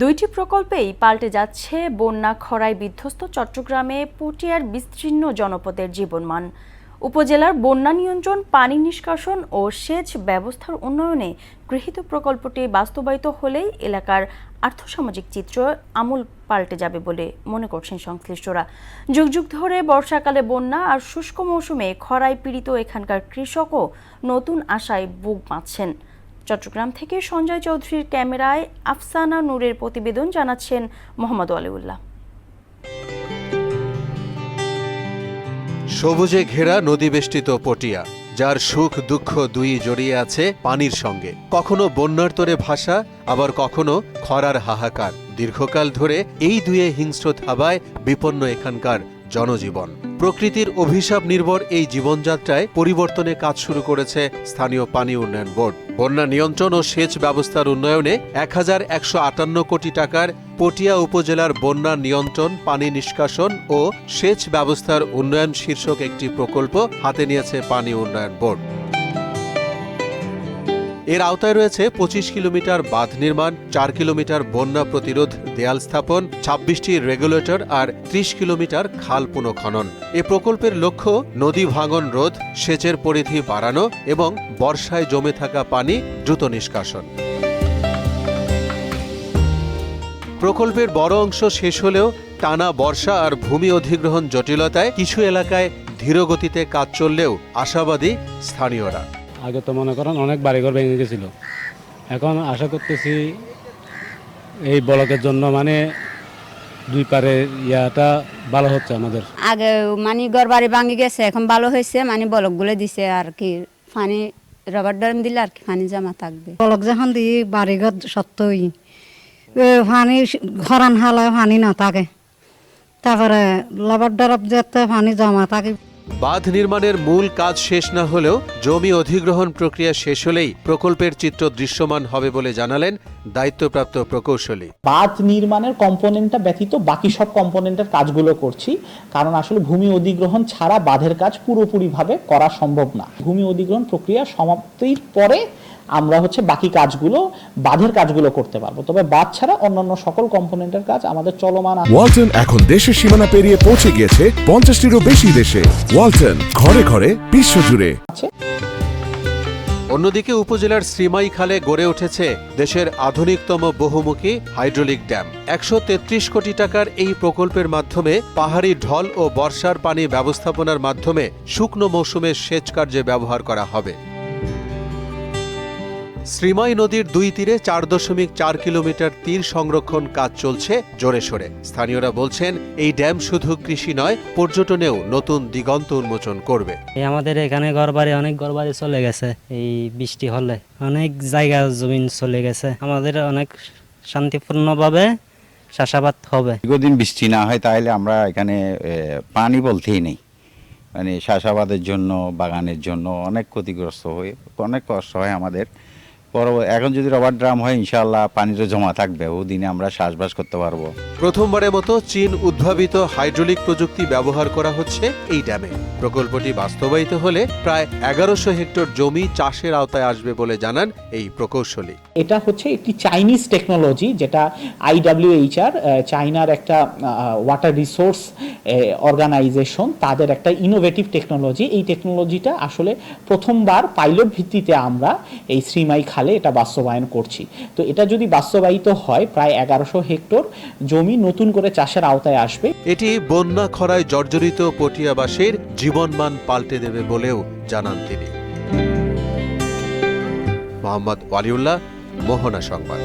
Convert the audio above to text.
দুইটি প্রকল্পেই পাল্টে যাচ্ছে বন্যা খরায় বিধ্বস্ত চট্টগ্রামে পটিয়ার বিস্তীর্ণ জনপদের জীবনমান। উপজেলার বন্যা নিয়ন্ত্রণ, পানি নিষ্কাশন ও সেচ ব্যবস্থার উন্নয়নে গৃহীত প্রকল্পটি বাস্তবায়িত হলেই এলাকার আর্থসামাজিক চিত্র আমূল পাল্টে যাবে বলে মনে করছেন সংশ্লিষ্টরা। যুগ যুগ ধরে বর্ষাকালে বন্যা আর শুষ্ক মৌসুমে খরায় পীড়িত এখানকার কৃষকও নতুন আশায় বুক বাঁধছেন। চট্টগ্রাম থেকে সঞ্জয় চৌধুরীর ক্যামেরায় আফসানা নূরের প্রতিবেদন জানাচ্ছেন মোহাম্মদ আলিউল্লাহ সবুজে ঘেরা নদীবেষ্টিত পটিয়া, যার সুখ দুঃখ দুই জড়িয়ে আছে পানির সঙ্গে। কখনো বন্যার তোরে ভাষা আবার কখনো খরার হাহাকার। দীর্ঘকাল ধরে এই দুয়ে হিংস্র থাবায় বিপন্ন এখানকার জনজীবন। প্রকৃতির অভিশাপ নির্ভর এই জীবনযাত্রায় পরিবর্তনে কাজ শুরু করেছে স্থানীয় পানি উন্নয়ন বোর্ড। বন্যা নিয়ন্ত্রণ ও সেচ ব্যবস্থার উন্নয়নে এক হাজার একশো আটান্ন কোটি টাকার পটিয়া উপজেলার বন্যা নিয়ন্ত্রণ, পানি নিষ্কাশন ও সেচ ব্যবস্থার উন্নয়ন শীর্ষক একটি প্রকল্প হাতে নিয়েছে পানি উন্নয়ন বোর্ড। এর আওতায় রয়েছে পঁচিশ কিলোমিটার বাঁধ নির্মাণ, চার কিলোমিটার বন্যা প্রতিরোধ দেয়াল স্থাপন, ছাব্বিশটি রেগুলেটর আর ত্রিশ কিলোমিটার খাল পুনঃখনন। এ প্রকল্পের লক্ষ্য নদী ভাঙন রোধ, সেচের পরিধি বাড়ানো এবং বর্ষায় জমে থাকা পানি দ্রুত নিষ্কাশন। প্রকল্পের বড় অংশ শেষ হলেও টানা বর্ষা আর ভূমি অধিগ্রহণ জটিলতায় কিছু এলাকায় ধীরগতিতে কাজ চললেও আশাবাদী স্থানীয়রা। আগে তো মনে করেন অনেক বাড়িঘর ভেঙে গেছিল। এখন আশা করতেছি এই ব্লকের জন্য মানে দুই পারে ইয়াটা ভালো হচ্ছে আমাদের। আগে মানে ঘর বাড়ি ভাঙি গেছে এখন ভালো হয়েছে মানে বলকগুলো দিছে আর কি পানি রবার ড্রাম দিলে আর কি পানি জমা থাকবে। বলক যখন দিই বাড়িঘর সত্যই পানি খরান হালায় পানি না থাকে। তারপরে লবর ডরব যেতে পানি জমা থাকে। বাঁধ নির্মাণের মূল কাজ শেষ না হলেও জমি অধিগ্রহণ প্রক্রিয়া শেষ হলেই প্রকল্পের চিত্র দৃশ্যমান হবে বলে জানালেন দায়িত্বপ্রাপ্ত প্রকৌশলী। বাঁধ নির্মাণের কম্পোনেন্টটা ব্যতীত বাকি সব কম্পোনেন্টের কাজগুলো করছি, কারণ আসলে ভূমি অধিগ্রহণ ছাড়া বাঁধের কাজ পুরোপুরিভাবে করা সম্ভব না। ভূমি অধিগ্রহণ প্রক্রিয়া সমাপ্তির পরে আমরা হচ্ছে বাকি কাজগুলো বাঁধের কাজগুলো করতে পারব। তবে বাঁধ ছাড়া অন্যান্য সকল কম্পোনেন্টের কাজ আমাদের চলমান ওয়ালটন এখন দেশের সীমানা পেরিয়ে পৌঁছে গিয়েছে পঞ্চাশটিরও বেশি দেশে। ওয়ালটন ঘরে ঘরে বিশ্বজুড়ে। অন্যদিকে উপজেলার শ্রীমাই খালে গড়ে উঠেছে দেশের আধুনিকতম বহুমুখী হাইড্রোলিক ড্যাম। একশো তেত্রিশ কোটি টাকার এই প্রকল্পের মাধ্যমে পাহাড়ি ঢল ও বর্ষার পানি ব্যবস্থাপনার মাধ্যমে শুকনো মৌসুমে সেচ কার্যে ব্যবহার করা হবে। শ্রীমাই নদীর দুই তীরে চার দশমিক চার কিলোমিটার তীর সংরক্ষণ কাজ চলছে জোরে সোরে। স্থানীয়রা বলছেন এই ড্যাম শুধু কৃষি নয় পর্যটনেও নতুন দিগন্ত উন্মোচন করবে। আমাদের এখানে ঘরবাড়ি অনেক ঘরবাড়ি চলে গেছে এই বৃষ্টি হলে। অনেক জায়গা জমিন চলে গেছে। আমাদের অনেক শান্তিপূর্ণভাবে চাষাবাদ হবে। দীর্ঘদিন বৃষ্টি না হয় তাহলে আমরা এখানে পানি বলতেই নেই। মানে চাষাবাদের জন্য বাগানের জন্য অনেক ক্ষতিগ্রস্ত হয়ে অনেক কষ্ট হয় আমাদের। এখন যদি রবার ড্রাম হয় ইনশাল্লাহ পানিটা জমা থাকবে। ও দিনে আমরা চাষবাস করতে পারব। প্রথমবারের মতো চীন উদ্ভাবিত হাইড্রোলিক প্রযুক্তি ব্যবহার করা হচ্ছে এই ড্যামে। প্রকল্পটি বাস্তবায়িত হলে প্রায় এগারোশো হেক্টর জমি চাষের আওতায় আসবে বলে জানান এই প্রকৌশলী। এটা হচ্ছে একটি চাইনিজ টেকনোলজি যেটা আইডাব্লিউএইচআর চাইনার একটা ওয়াটার রিসোর্স অর্গানাইজেশন তাদের একটা ইনোভেটিভ টেকনোলজি এই টেকনোলজিটা আসলে প্রথমবার পাইলট ভিত্তিতে আমরা এই শ্রীমাই খালে এটা বাস্তবায়ন করছি। তো এটা যদি বাস্তবায়িত হয়, প্রায় এগারোশো হেক্টর জমি নতুন করে চাষের আওতায় আসবে। এটি বন্যা খরায় জর্জরিত পটিয়াবাসীর জীবনমান পাল্টে দেবে বলেও জানান তিনি। মোহাম্মদ ওয়ালিউল্লাহ, মোহনা সংবাদ।